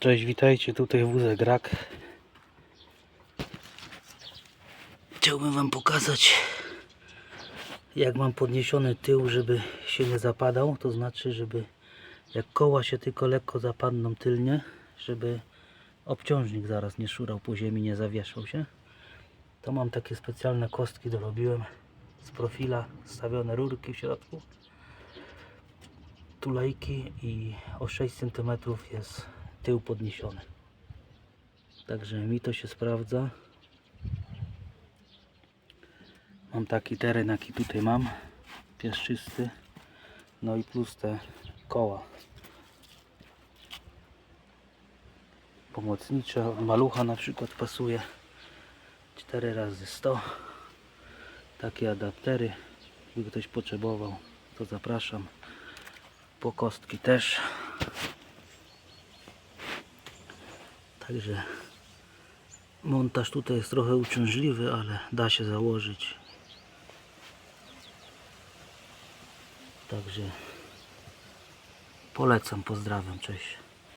Cześć, witajcie, tutaj wózek rak. Chciałbym wam pokazać jak mam podniesiony tył, żeby się nie zapadał, to znaczy, żeby jak koła się tylko lekko zapadną tylnie, żeby obciążnik zaraz nie szurał po ziemi, nie zawieszał się. To mam takie specjalne kostki dorobiłem z profila, stawione rurki w środku, tulejki i o 6 cm jest tył podniesiony. Także mi to się sprawdza. Mam taki teren jaki tutaj mam. Piaszczysty. No i plus te koła. Pomocnicze. Od malucha na przykład pasuje 4 razy 100 Takie adaptery. Gdyby ktoś potrzebował, to zapraszam. Po kostki też. Także montaż tutaj jest trochę uciążliwy, ale da się założyć. Także polecam, pozdrawiam, cześć.